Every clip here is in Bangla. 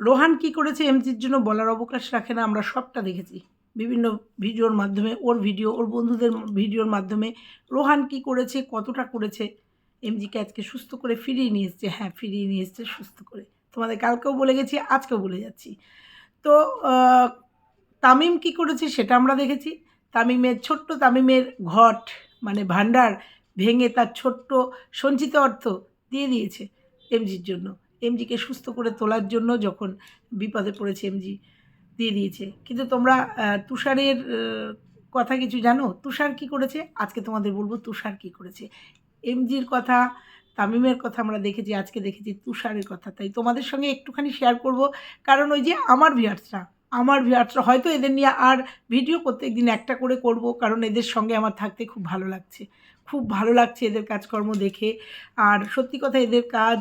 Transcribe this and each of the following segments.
রোহান কি করেছে এমজির জন্য বলার অবকাশ রাখে না, আমরা সবটা দেখেছি। বিভিন্ন ভিডিওর মাধ্যমে, ওর ভিডিও, ওর বন্ধুদের ভিডিওর মাধ্যমে রোহান কি করেছে, কতটা করেছে, এমজিকে আজকে সুস্থ করে ফিরিয়ে নিয়ে এসছে। হ্যাঁ ফিরিয়ে নিয়ে এসছে সুস্থ করে। তোমাদের কালকেও বলে গেছি, আজকেও বলে যাচ্ছি। তো তামিম কি করেছে সেটা আমরা দেখেছি। তামিমের ছোট্ট তামিমের ঘট মানে ভান্ডার ভেঙে তার ছোট্ট সঞ্চিত অর্থ দিয়ে দিয়েছে এমজির জন্য। এমজিকে সুস্থ করে তোলার জন্য যখন বিপদে পড়েছে এমজি দিয়ে দিয়েছে। কিন্তু তোমরা তুষারের কথা কিছু জানো? তুষার কি করেছে? আজকে তোমাদের বলব তুষার কি করেছে। এমজির কথা, তামিমের কথা আমরা দেখেছি, আজকে দেখেছি তুষারের কথা। তাই তোমাদের সঙ্গে একটুখানি শেয়ার করব। কারণ ওই যে আমার ভিউয়ার্সরা আমার ভিউয়ার্সরা হয়তো এদের নিয়ে আর ভিডিও প্রত্যেক দিন একটা করে করব, কারণ এদের সঙ্গে আমার থাকতে খুব ভালো লাগছে। খুব ভালো লাগছে এদের কাজকর্ম দেখে। আর সত্যি কথা, এদের কাজ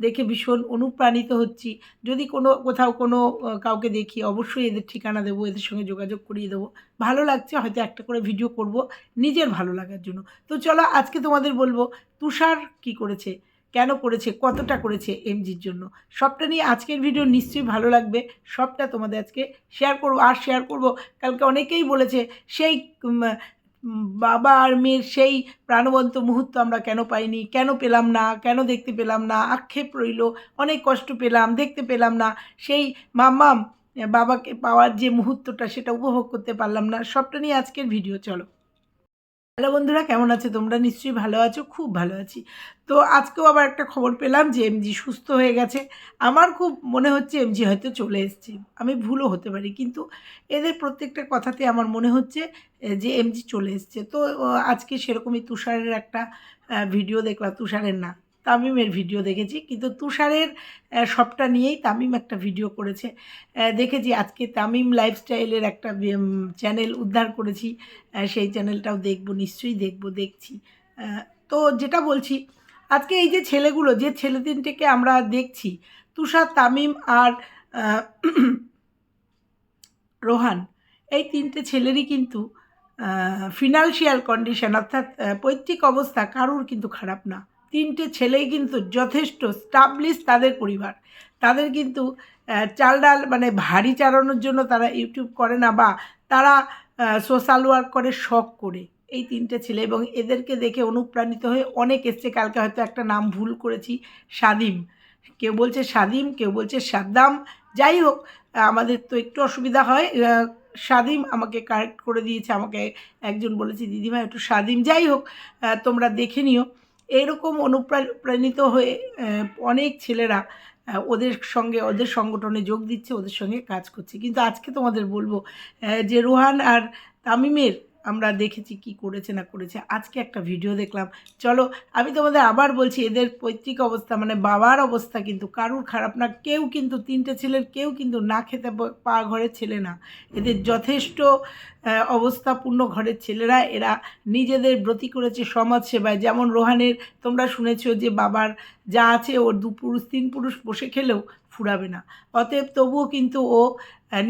দেখে ভীষণ অনুপ্রাণিত হচ্ছি। যদি কোনো, কোথাও কোনো কাউকে দেখি, অবশ্যই এদের ঠিকানা দেবো, এদের সঙ্গে যোগাযোগ করিয়ে দেবো। ভালো লাগছে, হয়তো একটা করে ভিডিও করব, নিজের ভালো লাগার জন্য। তো চলো, আজকে তোমাদের বলব, তুষার কি করেছে? কেন করেছে? কতটা করেছে এমজির জন্য? সবটা নিয়ে আজকের ভিডিও নিশ্চয়ই ভালো লাগবে। সবটা তোমাদের আজকে শেয়ার করব, আর শেয়ার করব। কালকে অনেকেই বলেছে, সেই বাবা আর মেয়ের সেই প্রাণবন্ত মুহূর্ত আমরা কেন পাইনি? কেন পেলাম না? কেন দেখতে পেলাম না? আক্ষেপ রইল, অনেক কষ্ট পেলাম, দেখতে পেলাম না। সেই মাম্মাম, বাবাকে পাওয়ার যে মুহূর্তটা, সেটা উপভোগ করতে পারলাম না। সবটা নিয়ে আজকের ভিডিও, চলো। হ্যালো বন্ধুরা, কেমন আছে? তোমরা নিশ্চয়ই ভালো আছো, খুব ভালো আছি। তো আজকেও আবার একটা খবর পেলাম যে এমজি সুস্থ হয়ে গেছে। আমার খুব মনে হচ্ছে এমজি হয়তো চলে এসছে। আমি ভুলও হতে পারি, কিন্তু এদের প্রত্যেকটা কথাতে আমার মনে হচ্ছে যে এমজি চলে এসছে। তো আজকে সেরকমই তুষারের একটা ভিডিও দেখলাম। তুষারের না তামিমের ভিডিও দেখেছি। কিন্তু তুষারের সবটা নিয়েই তামিম একটা ভিডিও করেছে। দেখেছি আজকে তামিম লাইফস্টাইলের একটা চ্যানেল উদ্ধার করেছি। সেই চ্যানেলটাও দেখব, নিশ্চয়ই দেখব, দেখছি। তো যেটা বলছি, আজকে এই যে ছেলেগুলো, যে ছেলে তিনটেকে আমরা দেখছি, তুষার, তামিম আর রোহান, এই তিনটে ছেলেরই কিন্তু ফিনান্সিয়াল কন্ডিশন অর্থাৎ পৈতৃক অবস্থা কারুর কিন্তু খারাপ না। তিনটে ছেলেই কিন্তু যথেষ্ট স্টাবলিশ তাদের পরিবার। তাদের কিন্তু চাল ডাল মানে ভারী চালানোর জন্য তারা ইউটিউব করে না বা তারা সোশ্যাল ওয়ার্ক করে শখ করে এই তিনটে ছেলে এবং এদেরকে দেখে অনুপ্রাণিত হয়ে অনেক এসছে। কালকে হয়তো একটা নাম ভুল করেছি সাদিম কেউ বলছে সাদিম কেউ বলছে সাদ্দাম। যাই হোক, আমাদের তো একটু অসুবিধা হয় সাদিম আমাকে কারেক্ট করে দিয়েছে, আমাকে একজন বলেছে, দিদিভাই, একটু সাদিম যাই হোক তোমরা দেখে নিও। এরকম অনুপ্রাণিত হয়ে অনেক ছেলেরা ওদের সঙ্গে, ওদের সংগঠনে যোগ দিচ্ছে, ওদের সঙ্গে কাজ করছে। কিন্তু আজকে তোমাদের বলব যে রোহান আর তামিমের আমরা দেখেছি কি করেছে না করেছে। আজকে একটা ভিডিও দেখলাম। চলো, আমি তোমাদের আবার বলছি, এদের পৈতৃক অবস্থা মানে বাবার অবস্থা কিন্তু কারুর খারাপ না। কেউ কিন্তু, তিনটে ছেলের কেউ কিন্তু না খেতে পা ঘরের ছেলে না। এদের যথেষ্ট অবস্থাপূর্ণ ঘরের ছেলেরা। এরা নিজেদের ব্রতি করেছে সমাজ সেবায় যেমন রোহানের, তোমরা শুনেছো যে বাবার যা আছে, ওর দু পুরুষ, তিন পুরুষ বসে খেলেও ফুরাবে না। অতএব তবুও কিন্তু ও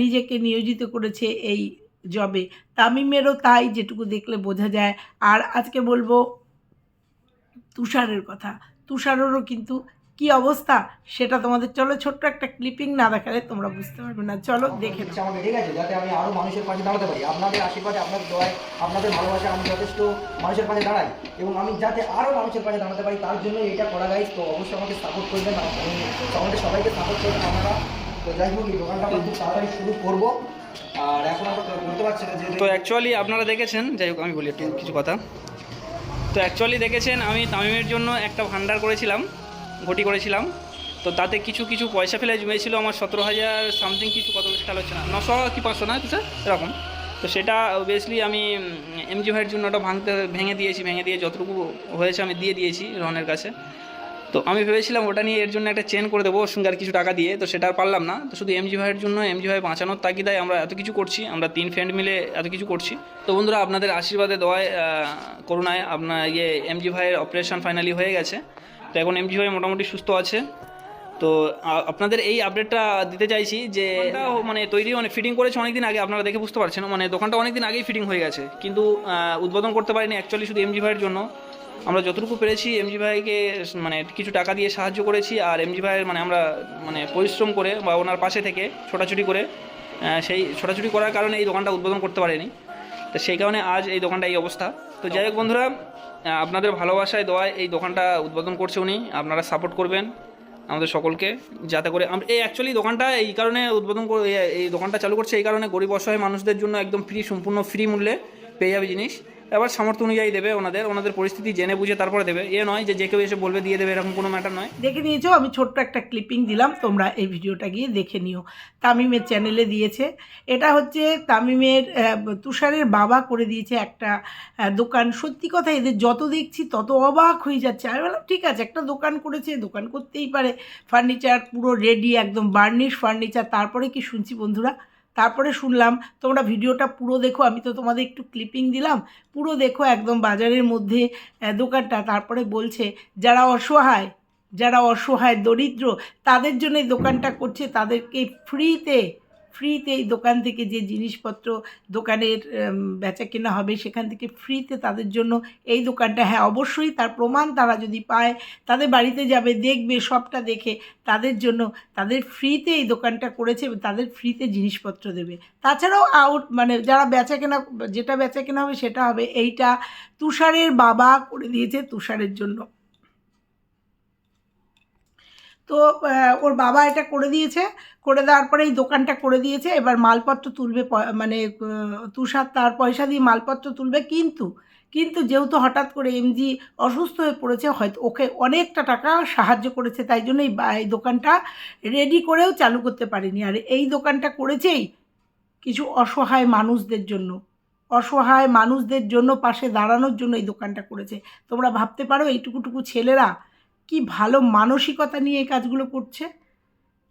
নিজেকে নিয়োজিত করেছে এই জবে। তামিমেরও তাই যেটুকু দেখলে বোঝা যায়। আর আজকে বলব তুষারের কথা। তুষারেরও কিন্তু কি অবস্থা সেটা তোমাদের চলো ছোট্ট একটা ক্লিপিং না দেখালে তোমরা বুঝতে পারবে না। চলো দেখে আমাকে ঠিক আছে? যাতে আমি আরও মানুষের পাশে দাঁড়াতে পারি। আপনাদের আশীর্বাদে আপনাদের দোয়ায় আপনাদের ভালোবাসা আমি যথেষ্ট মানুষের পাশে দাঁড়াই। এবং আমি যাতে আরও মানুষের পাশে দাঁড়াতে পারি তার জন্য এটা করা গাইজ তো অবশ্যই আমাকে সাপোর্ট করবেন। আমাদের সবাইকে সাপোর্ট করবেন আপনারা। তো যাই হোক এই দোকানটা আমরা খুব তাড়াতাড়ি শুরু করব। আর এখন বলতে যে তো অ্যাকচুয়ালি আপনারা দেখেছেন, যাই হোক, আমি বলি একটু কিছু কথা। তো অ্যাকচুয়ালি দেখেছেন, আমি তামিমের জন্য একটা ভান্ডার করেছিলাম, ঘটি করেছিলাম। তো তাতে কিছু কিছু পয়সা ফেলে জমেছিল আমার সতেরো হাজার সামথিং কিছু, কত খেয়াল হচ্ছে না, নশো কি পাঁচশো না, কিছু, এরকম। তো সেটা অবভিয়াসলি আমি এমজি ভাইয়ের জন্য ওটা ভাঙতে, ভেঙে দিয়েছি, ভেঙে দিয়ে যতটুকু হয়েছে আমি দিয়ে দিয়েছি রহনের কাছে। তো আমি ভেবেছিলাম ওটা নিয়ে এর জন্য একটা চেন করে দেবো ওর সঙ্গে আর কিছু টাকা দিয়ে তো সেটা আর পারলাম না। তো শুধু এমজি ভাইয়ের জন্য এমজি ভাই বাঁচানোর তাগিদায় আমরা এত কিছু করছি আমরা তিন ফ্রেন্ড মিলে এত কিছু করছি। তো বন্ধুরা আপনাদের আশীর্বাদে দেওয়ায় আহ, করুণায় আপনার ইয়ে এমজি ভাইয়ের অপারেশন ফাইনালি হয়ে গেছে। তো এখন এমজি ভাই মোটামুটি সুস্থ আছে। তো আপনাদের এই আপডেটটা দিতে চাইছি যে মানে তৈরি মানে ফিটিং করেছে অনেকদিন আগে আপনারা দেখে বুঝতে পারছেন। মানে দোকানটা অনেকদিন আগেই ফিটিং হয়ে গেছে। কিন্তু উদ্বোধন করতে পারিনি অ্যাকচুয়ালি শুধু এমজি ভাইয়ের জন্য। আমরা যতটুকু পেরেছি এমজি ভাইকে মানে কিছু টাকা দিয়ে সাহায্য করেছি, আর এমজি ভাইয়ের মানে আমরা মানে পরিশ্রম করে বা ওনার পাশে থেকে ছোটাছুটি করে সেই ছোটাছুটি করার কারণে এই দোকানটা উদ্বোধন করতে পারেনি। তো সেই কারণে আজ এই দোকানটা এই অবস্থা। তো যাই হোক বন্ধুরা আপনাদের ভালোবাসায়, দোয়ায় এই দোকানটা উদ্বোধন করছে উনি। আপনারা সাপোর্ট করবেন আমাদের সকলকে, যাতে করে আমরা এই অ্যাকচুয়ালি দোকানটা এই কারণে উদ্বোধন করে এই- এই দোকানটা চালু করছে, এই কারণে গরিব অসহায় মানুষদের জন্য একদম ফ্রি সম্পূর্ণ ফ্রি মূল্যে পেয়ে যাবে জিনিস। এবার সামর্থ্য অনুযায়ী দেবে ওনাদের ওনাদের পরিস্থিতি জেনে বুঝে তারপরে দেবে। এ নয় যে যে কেউ এসে বলবে দিয়ে দেবে, এরকম কোনো ম্যাটার নয়। দেখে নিয়েছো? আমি ছোট্ট একটা ক্লিপিং দিলাম, তোমরা এই ভিডিওটা গিয়ে দেখে নিও। তামিমের চ্যানেলে দিয়েছে। এটা হচ্ছে তামিমের তুষারের বাবা করে দিয়েছে একটা দোকান। সত্যি কথা, এদের যত দেখছি তত অবাক হয়ে যাচ্ছে। আমি বললাম, ঠিক আছে, একটা দোকান করেছে, দোকান করতেই পারে। ফার্নিচার পুরো রেডি একদম বার্নিশ ফার্নিচার তারপরে কি শুনছি বন্ধুরা? তারপরে শুনলাম, তোমরা ভিডিওটা পুরো দেখো, আমি তো তোমাদের একটু ক্লিপিং দিলাম, পুরো দেখো একদম বাজারের মধ্যে দোকানটা। তারপরে বলছে, যারা অসহায় যারা অসহায়, দরিদ্র, তাদের জন্য দোকানটা করছে, তাদেরকে ফ্রিতে ফ্রিতে এই দোকান থেকে যে জিনিসপত্র দোকানের বেচা কেনা হবে, সেখান থেকে ফ্রিতে তাদের জন্য এই দোকানটা হ্যাঁ অবশ্যই তার প্রমাণ তারা যদি পায়, তাদের বাড়িতে যাবে, দেখবে, সবটা দেখে তাদের জন্য, তাদের ফ্রিতে এই দোকানটা করেছে, তাদের ফ্রিতে জিনিসপত্র দেবে। তাছাড়াও আউট মানে যারা বেচা কেনা, যেটা বেচা কেনা হবে সেটা হবে, এইটা তুষারের বাবা করে দিয়েছে তুষারের জন্য। তো ওর বাবা এটা করে দিয়েছে, করে দেওয়ার পরে এই দোকানটা করে দিয়েছে, এবার মালপত্র তুলবে মানে তুষার তার পয়সা দিয়ে মালপত্র তুলবে কিন্তু কিন্তু যেহেতু হঠাৎ করে এমজি অসুস্থ হয়ে পড়েছে, হয়তো ওকে অনেকটা টাকা সাহায্য করেছে, তাই জন্য এই দোকানটা রেডি করেও চালু করতে পারেনি। আর এই দোকানটা করেছেই কিছু অসহায় মানুষদের জন্য, অসহায় মানুষদের জন্য পাশে দাঁড়ানোর জন্য এই দোকানটা করেছে। তোমরা ভাবতে পারো, এইটুকুটুকু ছেলেরা কি ভালো মানসিকতা নিয়ে এই কাজগুলো করছে?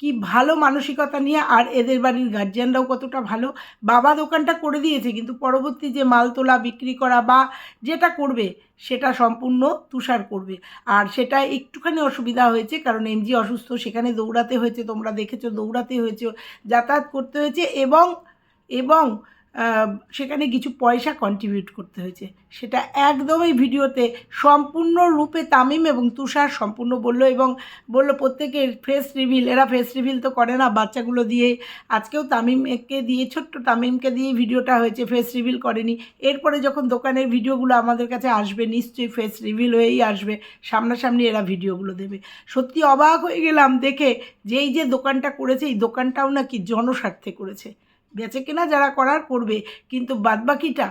কি ভালো মানসিকতা নিয়ে আর এদের বাড়ির গার্জিয়ানরাও কতটা ভালো? বাবা দোকানটা করে দিয়েছে, কিন্তু পরবর্তী যে মাল তোলা বিক্রি করা বা যেটা করবে, সেটা সম্পূর্ণ তুষার করবে। আর সেটা একটুখানি অসুবিধা হয়েছে, কারণ এমজি অসুস্থ, সেখানে দৌড়াতে হয়েছে, তোমরা দেখেছ দৌড়াতে হয়েছে, যাতায়াত করতে হয়েছে এবং এবং সেখানে কিছু পয়সা কন্ট্রিবিউট করতে হয়েছে। সেটা একদমই ভিডিওতে সম্পূর্ণরূপে তামিম এবং তুষার সম্পূর্ণ বলল এবং বলল প্রত্যেকের ফেস রিভিল এরা ফেস রিভিল তো করে না, বাচ্চাগুলো দিয়ে। আজকেও তামিমকে দিয়ে, ছোট্ট তামিমকে দিয়ে ভিডিওটা হয়েছে ফেস রিভিল করেনি। এরপরে যখন দোকানের ভিডিওগুলো আমাদের কাছে আসবে, নিশ্চয়ই ফেস রিভিল হয়েই আসবে, সামনাসামনি এরা ভিডিওগুলো দেবে। সত্যি অবাক হয়ে গেলাম দেখে যে এই যে দোকানটা করেছে, এই দোকানটাও নাকি জনস্বার্থে করেছে। বেচে কেনা যারা করার করবে কিন্তু বাদবাকিটা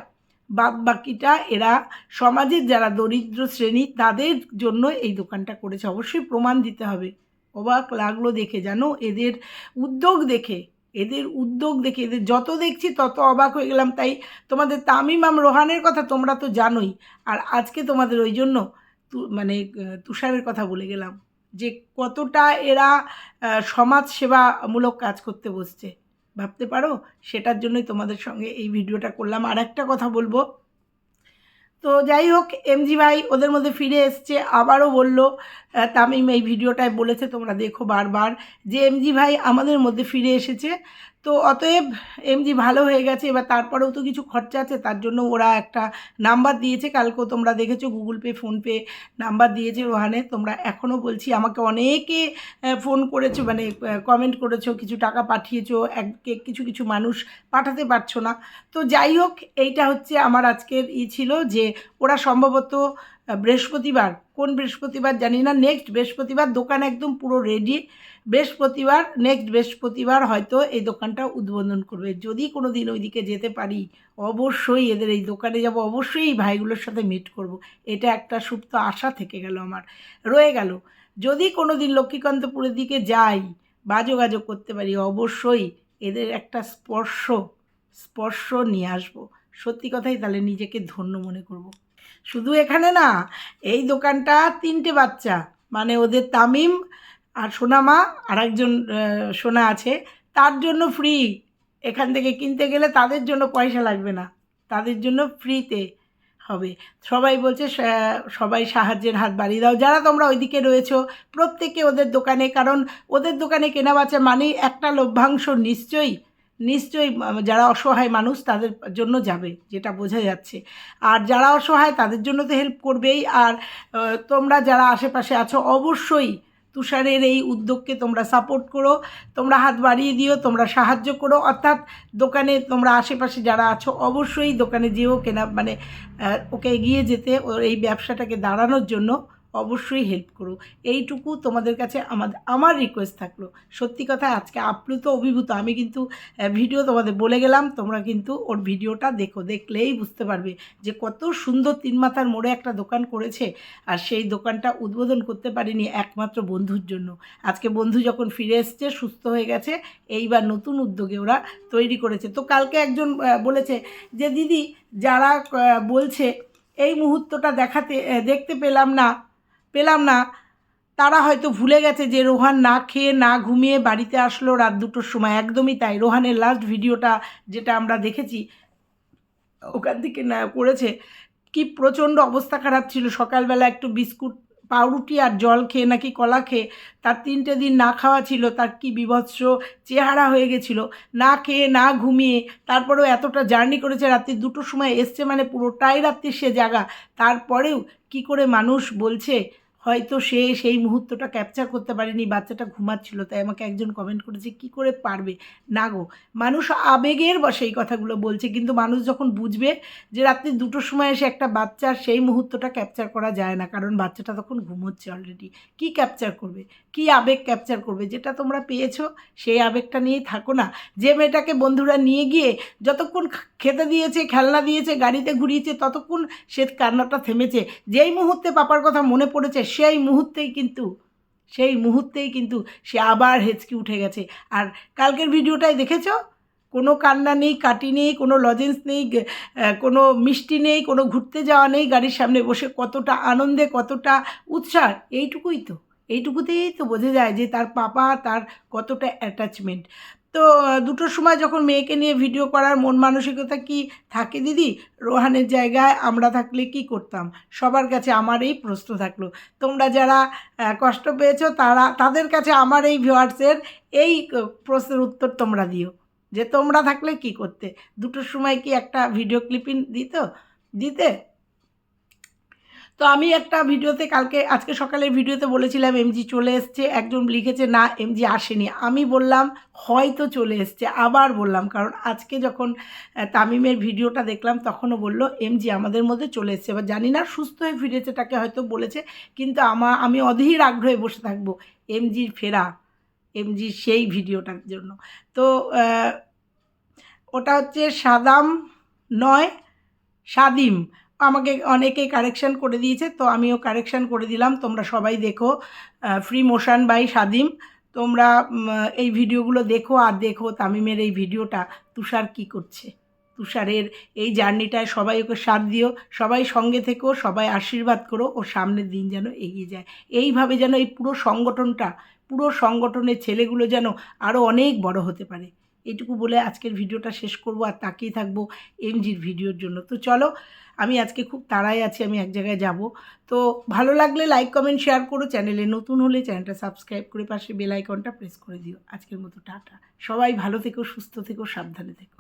বাদ বাকিটা এরা সমাজের যারা দরিদ্র শ্রেণি তাদের জন্য এই দোকানটা করেছে। অবশ্যই প্রমাণ দিতে হবে। অবাক লাগল দেখে জানো? এদের উদ্যোগ দেখে এদের উদ্যোগ দেখে এদের যত দেখছি তত অবাক হয়ে গেলাম। তাই তোমাদের তামিমাম রোহানের কথা তোমরা তো জানোই। আর আজকে তোমাদের ওই জন্য মানে তুষারের কথা বলে গেলাম। যে কতটা এরা আহ, সমাজসেবামূলক কাজ করতে বসছে। ভাবতে পারো? সেটার জন্যই তোমাদের সঙ্গে এই ভিডিওটা করলাম। আর একটা কথা বলব। তো যাই হোক, এমজি ভাই ওদের মধ্যে ফিরে এসছে, আবারও বলল তামিম এই ভিডিওটায় বলেছে, তোমরা দেখো বারবার যে এমজি ভাই আমাদের মধ্যে ফিরে এসেছে। তো অতএব এমজি ভালো হয়ে গেছে, এবার তারপরেও তো কিছু খরচা আছে, তার জন্য ওরা একটা নাম্বার দিয়েছে। কালকেও তোমরা দেখেছ গুগল পে ফোনপে নাম্বার দিয়েছে ওখানে তোমরা এখনও বলছি, আমাকে অনেকে ফোন করেছ মানে কমেন্ট করেছ, কিছু টাকা পাঠিয়েছো, এক কিছু কিছু মানুষ পাঠাতে পারছ না। তো যাই হোক, এইটা হচ্ছে আমার আজকের ই ছিল যে ওরা সম্ভবত বৃহস্পতিবার। কোন বৃহস্পতিবার জানি না। নেক্সট বৃহস্পতিবার দোকান একদম পুরো রেডি বৃহস্পতিবার নেক্সট বৃহস্পতিবার হয়তো এই দোকানটা উদ্বোধন করবে। যদি কোনো দিন ওইদিকে যেতে পারি, অবশ্যই এদের এই দোকানে যাব। অবশ্যই এই ভাইগুলোর সাথে মিট করব। এটা একটা সুপ্ত আশা থেকে গেল আমার। রয়ে গেল। যদি কোনো দিন লক্ষ্মীকান্তপুরের দিকে যাই বা যোগাযোগ করতে পারি, অবশ্যই এদের একটা স্পর্শ স্পর্শ নিয়ে আসব। সত্যি কথাই তাহলে নিজেকে ধন্য মনে করব। শুধু এখানে না, এই দোকানটা তিনটে বাচ্চা। মানে ওদের তামিম আর সোনামা আর একজন সোনা আছে। তার জন্য ফ্রি এখান থেকে কিনতে গেলে তাদের জন্য পয়সা লাগবে না। তাদের জন্য ফ্রিতে হবে। সবাই বলছে সবাই সাহায্যের হাত বাড়িয়ে দাও। যারা তোমরা ওইদিকে রয়েছো, প্রত্যেকে ওদের দোকানে, কারণ ওদের দোকানে কেনা বাচ্চা মানেই একটা লভ্যাংশ নিশ্চয়ই নিশ্চয়ই যারা অসহায় মানুষ তাদের জন্য যাবে, যেটা বোঝা যাচ্ছে। আর যারা অসহায় তাদের জন্য তো হেল্প করবেই। আর তোমরা যারা আশেপাশে আছো, অবশ্যই তুষারের এই উদ্যোগকে তোমরা সাপোর্ট করো। তোমরা হাত বাড়িয়ে দিও, তোমরা সাহায্য করো। অর্থাৎ দোকানে তোমরা আশেপাশে যারা আছো, অবশ্যই দোকানে যেও কেনা মানে ওকে এগিয়ে যেতে, ওর এই ব্যবসাটাকে দাঁড়ানোর জন্য অবশ্যই হেল্প করো। এইটুকু তোমাদের কাছে আমাদের আমার রিকোয়েস্ট থাকল। সত্যি কথা, আজকে আপ্লুত অভিভূত। আমি কিন্তু ভিডিও তোমাদের বলে গেলাম, তোমরা কিন্তু ওর ভিডিওটা দেখো, দেখলেই বুঝতে পারবে যে কত সুন্দর তিন মাথার মোড়ে একটা দোকান করেছে আর সেই দোকানটা উদ্বোধন করতে পারিনি একমাত্র বন্ধুর জন্য। আজকে বন্ধু যখন ফিরে এসছে, সুস্থ হয়ে গেছে, এইবার নতুন উদ্যোগে ওরা তৈরি করেছে। তো কালকে একজন বলেছে যে, দিদি, যারা বলছে, এই মুহূর্তটা দেখাতে দেখতে পেলাম না পেলাম না। তারা হয়তো ভুলে গেছে যে রোহান না খেয়ে, না ঘুমিয়ে বাড়িতে আসলো রাত দুটোর সময়। একদমই তাই। রোহানের লাস্ট ভিডিওটা যেটা আমরা দেখেছি, ওখান থেকে না করেছে। কি প্রচণ্ড অবস্থা খারাপ ছিল। সকালবেলা একটু বিস্কুট, পাউরুটি আর জল খেয়ে নাকি কলা খেয়ে তার তিনটে দিন না খাওয়া ছিল, তার কি বিভৎস চেহারা হয়ে গেছিল। না খেয়ে, না ঘুমিয়ে তারপরেও এতটা জার্নি করেছে রাত্রি দুটোর সময় এসছে মানে পুরোটাই রাত্রি সে জায়গা। তারপরেও কি করে মানুষ বলছে হয়তো সে সেই মুহূর্তটা ক্যাপচার করতে পারেনি, বাচ্চাটা ঘুমাচ্ছিল, তাই আমাকে একজন কমেন্ট করেছে, কি করে পারবে? না গো, মানুষ আবেগের বসে এই কথাগুলো বলছে, কিন্তু মানুষ যখন বুঝবে যে রাত্রি দুটোর সময় এসে একটা বাচ্চার সেই মুহূর্তটা ক্যাপচার করা যায় না, কারণ বাচ্চাটা তখন ঘুমোচ্ছে অলরেডি কি ক্যাপচার করবে? কি আবেগ ক্যাপচার করবে? যেটা তোমরা পেয়েছ, সেই আবেগটা নিয়েই থাকো না। যে মেয়েটাকে বন্ধুরা নিয়ে গিয়ে যতক্ষণ খেতে দিয়েছে, খেলনা দিয়েছে, গাড়িতে ঘুরিয়েছে, ততক্ষণ সে কান্নাটা থেমেছে। যেই মুহূর্তে পাপার কথা মনে পড়েছে সেই মুহূর্তেই কিন্তু, সেই মুহূর্তেই কিন্তু সে আবার হেঁচকি উঠে গেছে। আর কালকের ভিডিওটাই দেখেছ? কোনো কান্না নেই, কাটি নেই, কোনো লজেন্স নেই কোনো মিষ্টি নেই, কোনো ঘুরতে যাওয়া নেই, গাড়ির সামনে বসে কতটা আনন্দে, কতটা উৎসাহ। এইটুকুই তো, এইটুকুতেই তো বোঝা যায় যে তার পাপা তার কতটা অ্যাটাচমেন্ট তো দুটোর সময় যখন মেয়েকে নিয়ে ভিডিও করার মন মানসিকতা কি থাকে দিদি? রোহানের জায়গায় আমরা থাকলে কি করতাম? সবার কাছে আমার এই প্রশ্ন থাকল। তোমরা যারা কষ্ট পেয়েছ তারা, তাদের কাছে আমার এই ভিউয়ার্সের এই প্রশ্নের উত্তর তোমরা দিও। যে তোমরা থাকলে কি করতে? দুটোর সময় কি একটা ভিডিও ক্লিপিং দিত? দিতে? তো আমি একটা ভিডিওতে কালকে, আজকে সকালের ভিডিওতে বলেছিলাম এমজি চলে এসছে। একজন লিখেছে, না এমজি আসেনি। আমি বললাম, হয়তো চলে এসছে। আবার বললাম, কারণ আজকে যখন তামিমের ভিডিওটা দেখলাম, তখনও বলল এমজি আমাদের মধ্যে চলে এসছে। এবার জানি না, সুস্থ হয়ে ফিরেছে তাকে হয়তো বলেছে, কিন্তু আমার আমি অধীর আগ্রহে বসে থাকব এমজির ফেরা এমজির সেই ভিডিওটার জন্য। তো ওটা হচ্ছে সাদাম নয়, সাদিম। আমাকে অনেকে কারেকশান করে দিয়েছে, তো আমিও কারেকশান করে দিলাম। তোমরা সবাই দেখো ফ্রি মোশন বাই সাদিম তোমরা এই ভিডিওগুলো দেখো আর দেখো তামিমের এই ভিডিওটা, তুষার কি করছে? তুষারের এই জার্নিটায় সবাই ওকে সাথ দিও, সবাই সঙ্গে থেকো, সবাই আশীর্বাদ করো, ও সামনের দিন যেন এগিয়ে যায়। এইভাবে যেন এই পুরো সংগঠনটা, পুরো সংগঠনের ছেলেগুলো যেন আরও অনেক বড় হতে পারে। এইটুকু বলে আজকের ভিডিওটা শেষ করব আর তাকিয়ে থাকব এমজির ভিডিওর জন্য। তো চলো, আমি আজকে খুব তাড়াই আছি, আমি এক জায়গায় যাব। তো ভালো লাগলে লাইক, কমেন্ট, শেয়ার করো। চ্যানেলে নতুন হলে চ্যানেলটা সাবস্ক্রাইব করে পাশে বেল আইকনটা প্রেস করে দিও। আজকের মতো টাটা। সবাই ভালো থেকো, সুস্থ থেকো, সাবধানে থেকো।